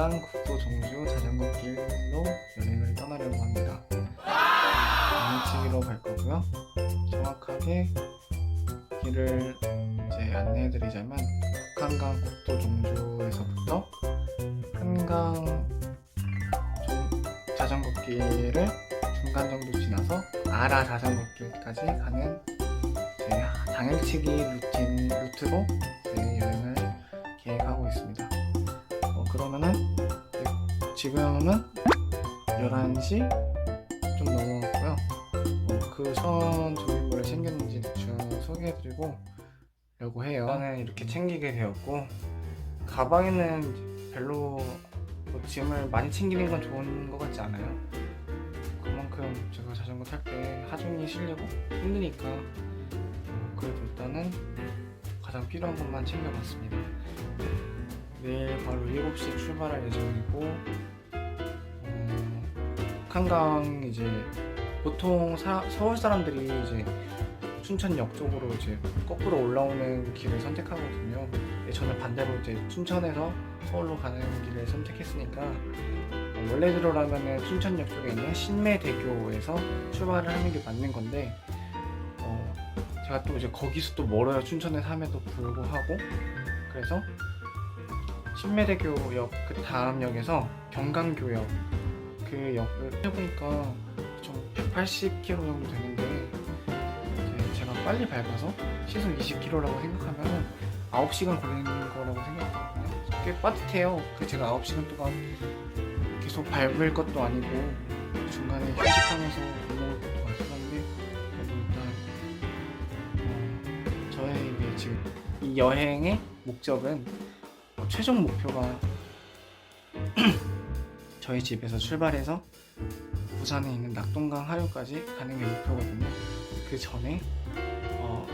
한강 국도 종주 자전거 길로 여행을 떠나려고 합니다. 양치기로 갈 거고요. 정확하게 길을 이제 안내해드리자면 북한강 국도 종주에서부터 한강 종- 자전거 길을 중간 정도 지나서 아라 자전거 길까지 가는 제 당일치기 루틴 루트로 제 여행을 계획하고 있습니다. 지금은 11시 좀 넘어갔고요. 어, 그선 조리고를 챙겼는지 대충 소개해드리고 려고 해요. 일단은 이렇게 챙기게 되었고 가방에는 별로 뭐 짐을 많이 챙기는 건 좋은 것 같지 않아요. 그만큼 제가 자전거 탈 때 하중이 실리고 힘드니까 어, 그래도 일단은 가장 필요한 것만 챙겨봤습니다. 내일 바로 7시 출발할 예정이고 어, 한강 이제 보통 사- 서울 사람들이 이제 춘천역 쪽으로 이제 거꾸로 올라오는 길을 선택하거든요. 저는 반대로 이제 춘천에서 서울로 가는 길을 선택했으니까 어, 원래대로라면은 춘천역 쪽에 있는 신매대교에서 출발을 하는 게 맞는 건데 어, 제가 또 이제 거기서 또 멀어요 춘천에 삼에도 불구하고 그래서 신매대교역 그 다음 역에서 경강교역 그 역을 해보니까 좀 180km 정도 되는데 이제 제가 빨리 밟아서 시속 20km라고 생각하면 9시간 걸리는 거라고 생각하거든요. 꽤 빠듯해요. 그 제가 9시간 동안 계속 밟을 것도 아니고 중간에 휴식하면서 먹을 것도 마시는데 그래도 일단 어, 저의 이게 지금 이 여행의 목적은 어, 최종 목표가 저희 집에서 출발해서 부산에 있는 낙동강 하류까지 가는 게 목표거든요. 그 전에 어,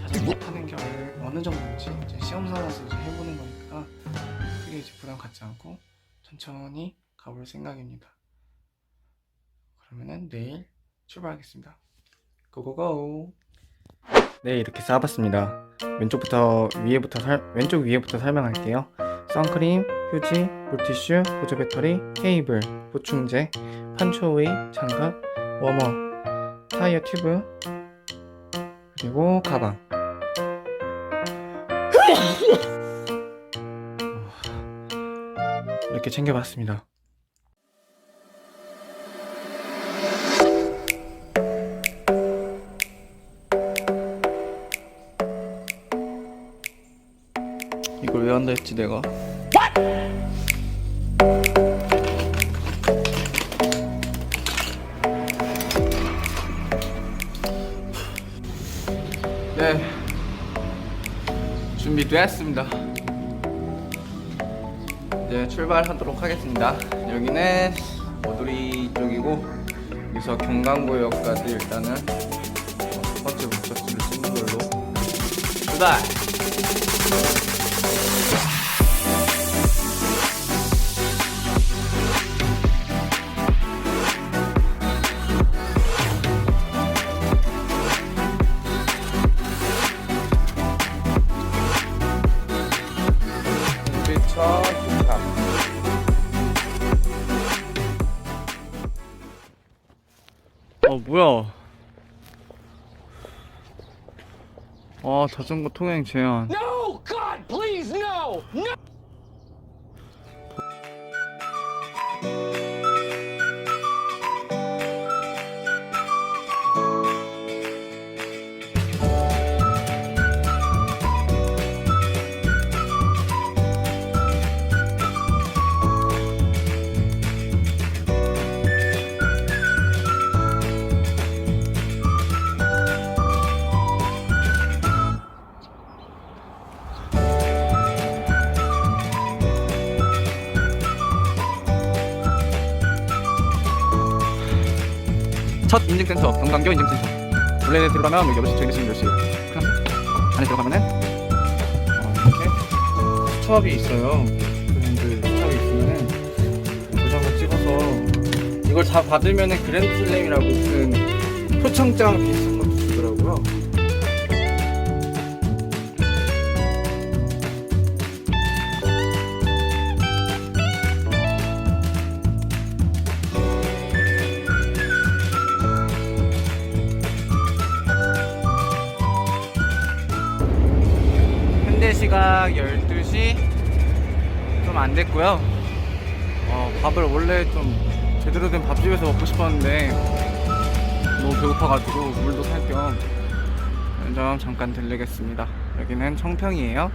자전거 타는 게 얼- 어느 정도인지 이제 시험 삼아서 이제 해보는 거니까 크게 이제 부담 갖지 않고 천천히 가볼 생각입니다. 그러면은 내일 출발하겠습니다. 고고고. 네 이렇게 쌓아봤습니다. 왼쪽부터 위에부터 살, 왼쪽 위에부터 설명할게요. 선크림, 휴지, 물티슈, 보조 배터리, 케이블, 보충제, 판초의 장갑, 워머, 타이어 튜브, 그리고 가방. 이렇게 챙겨봤습니다. 이걸 왜 한다 했지 내가? 네. 준비되었습니다. 이제 출발하도록 하겠습니다. 여기는 오두리 쪽이고 여기서 경강고역까지 일단은 첫 번째 목적지를 찍는 걸로 출발 뭐야 아 자전거 통행 제한 No! God, please, no! No! 첫 인증센터 경강교 인증센터. 원래 들어가면 여기 8시 저희는 지금 10시 그럼 안에 들어가면은 어, 이렇게 스톱이 있어요. 그랜드 스톱이 있으면은 도장을 찍어서 이걸 다 받으면은 그랜드 슬램이라고 무슨 표창장 비슷 시각 12시 좀 안 됐고요. 어, 밥을 원래 좀 제대로 된 밥집에서 먹고 싶었는데 너무 배고파가지고 물도 살겸 면점 잠깐 들르겠습니다. 여기는 청평이에요.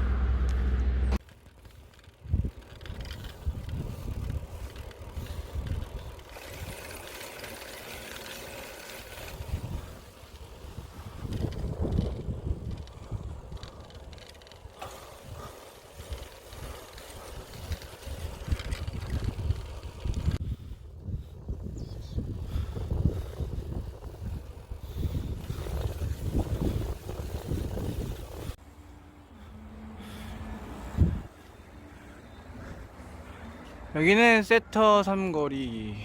여기는 세터 삼거리.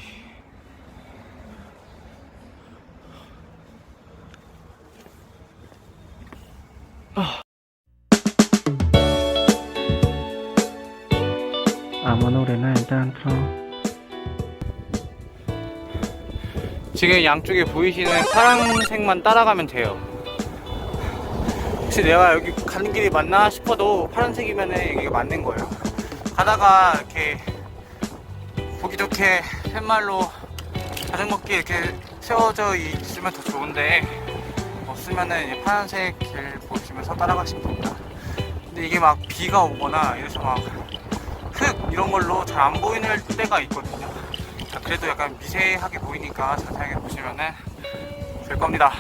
아무 노래나 일단 틀어. 지금 양쪽에 보이시는 파란색만 따라가면 돼요. 혹시 내가 여기 가는 길이 맞나 싶어도 파란색이면은 여기가 맞는 거예요. 가다가 이렇게 좋게 팻말로 자전거길 이렇게 세워져 있으면 더 좋은데 없으면은 파란색 길 보시면서 따라가시면 됩니다. 근데 이게 막 비가 오거나 이래서 막 흙 이런 걸로 잘 안 보이는 때가 있거든요. 자, 그래도 약간 미세하게 보이니까 자세하게 보시면은 될 겁니다.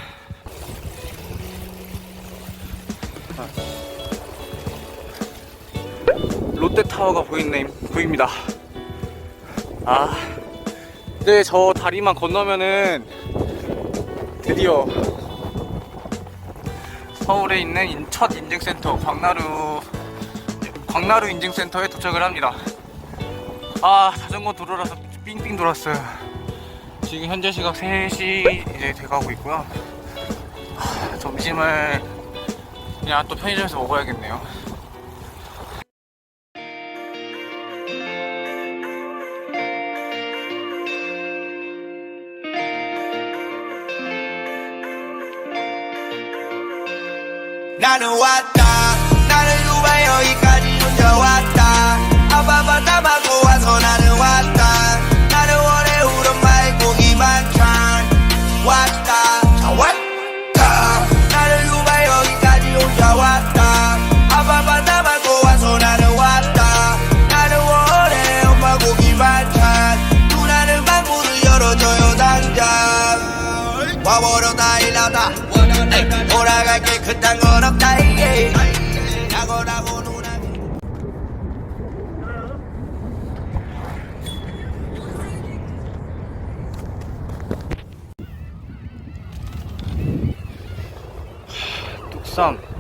롯데타워가 보이네, 보입니다. 아, 근데 저 다리만 건너면은 드디어 서울에 있는 인- 첫 인증센터 광나루 광나루 인증센터에 도착을 합니다. 아 자전거 도로라서 삥삥 돌았어요. 지금 현재 시각 3시 이제 돼가고 있고요. 아, 점심을 그냥 또 편의점에서 먹어야겠네요. 나는 왔다 나는 누가 여기까지 혼자 왔다 아빠바 담아 와버려다 일하다. 에이, 돌아갈 게 그딴 건 없다 누나 뚝섬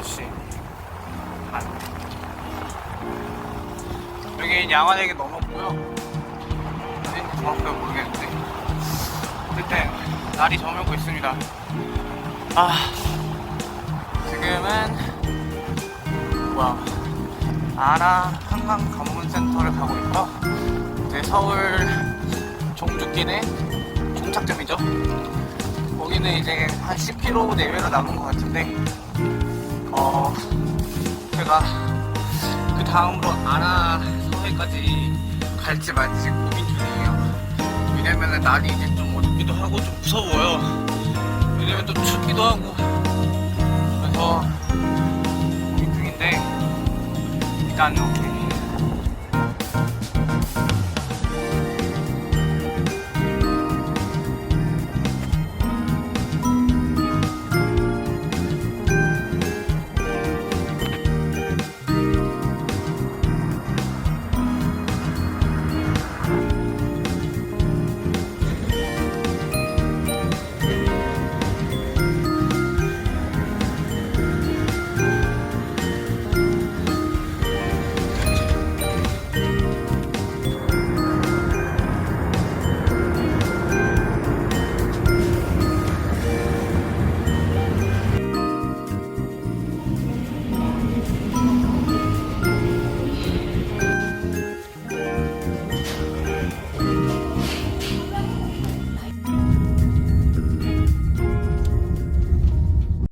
6시 반 여기 양화대교 넘었고요. 어딘지 정확하게 모르겠는데. 어쨌든 날이 저물고 있습니다. 아. 지금은 뭐야. 아라 한강 관문센터를 가고 있어 이제 서울 종주길의 종착점이죠. 거기는 이제 한 10km 내외로 남은 것 같은데 어 제가 그 다음으로 아라 서해까지 갈지 말지 고민 중이에요. 왜냐면은 날이 이제 좀 어둡기도 하고 좀 무서워요. 왜냐면 또 춥기도 하고. 그래서 고민 중인데 일단 이렇게